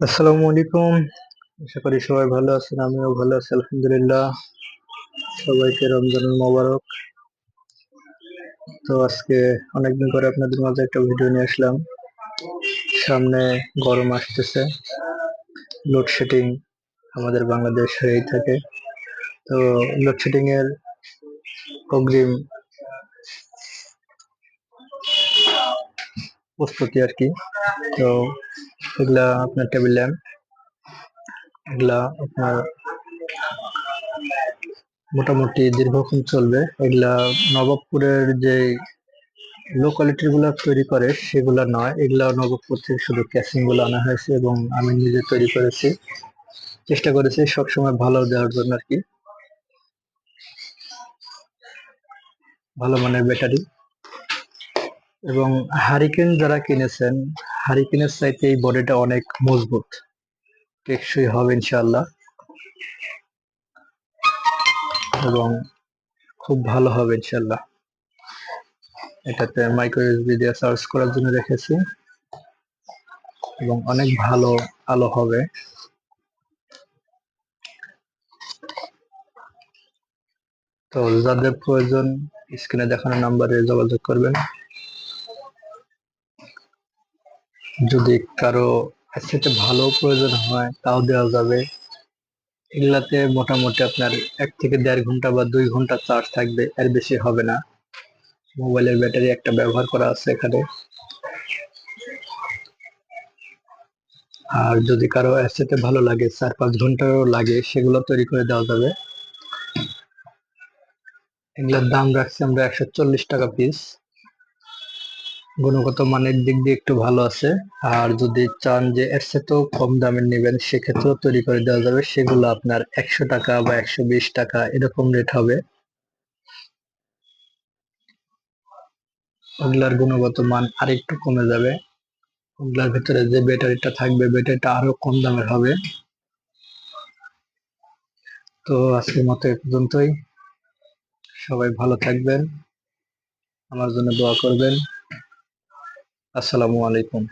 আসসালামু আলাইকুম। আশা করি সবাই ভালো আছেন, আমিও ভালো আছি, আলহামদুলিল্লাহ। সবাইকে রমজানুল মোবারক। তো আজকে অনেকদিন পরে আপনাদের মাঝে একটা ভিডিও নিয়ে আসলাম। সামনে গরম আসতেছে। লোডশেডিং আমাদের বাংলাদেশ হয়েই থাকে। তো লোডশেডিং এর অগ্রিম প্রস্তুতি আর কি। তো এগুলা আপনার টেবিল ল্যাম্প এগুলা আপনার মোটামুটি দীর্ঘক্ষণ চলবে। এগুলা নবাবপুরের যে লো কোয়ালিটিরগুলা তৈরি করে সেগুলা নয়। এগুলা নবাবপুর থেকে শুধু ক্যাসিংগুলো আনা হয়েছে এবং আমি নিজে তৈরি করেছি। চেষ্টা করেছি সবসময় ভালো দেওয়ার জন্য আর কি। ভালো মানের ব্যাটারি এবং হারিকেন যারা কিনেছেন, হারিকেনের চাইতে এই বডিটা অনেক মজবুত। টেকসই হবে ইনশাল্লাহ এবং খুব ভালো হবে ইনশাল্লাহ এটাতে মাইক্রো ইউএসবি দিয়ে সার্চ করার জন্য রেখেছি এবং অনেক ভালো আলো হবে। তো যাদের প্রয়োজন, স্ক্রিনে দেখানো নাম্বারে যোগাযোগ করবেন। যদি কারও সেটা ভালো প্রয়োজন হয়, তাও দেওয়া যাবে। এগুলাতে মোটামুটি আপনার এক থেকে দেড় ঘণ্টা বা দুই ঘণ্টা চার্জ থাকবে, এর বেশি হবে না। মোবাইলের ব্যাটারি একটা ব্যবহার করা আছে এখানে। আর যদি কারও অ্যাসেটে ভালো লাগে, চার পাঁচ ঘন্টারও লাগে, সেগুলো তৈরি করে দেওয়া যাবে। এগুলোর দাম রাখছি আমরা একশো চল্লিশ টাকা পিস গুণগত মানের দিক দিয়ে একটু ভালো আছে। আর যদি চান যে এর সাথেও কম দামের নেবেন, সেক্ষেত্রেও তৈরি করে দেওয়া যাবে। সেগুলো আপনার একশো টাকা বা একশো বিশ টাকা এরকম রেট হবে। ওগুলার গুণগত মান আরেকটু কমে যাবে। ওগুলার ভিতরে যে ব্যাটারিটা থাকবে, ব্যাটারিটা আরও কম দামের হবে। তো আজকের মতো এ পর্যন্তই। সবাই ভালো থাকবেন। আমার জন্য দোয়া করবেন। আসসালামু আলাইকুম।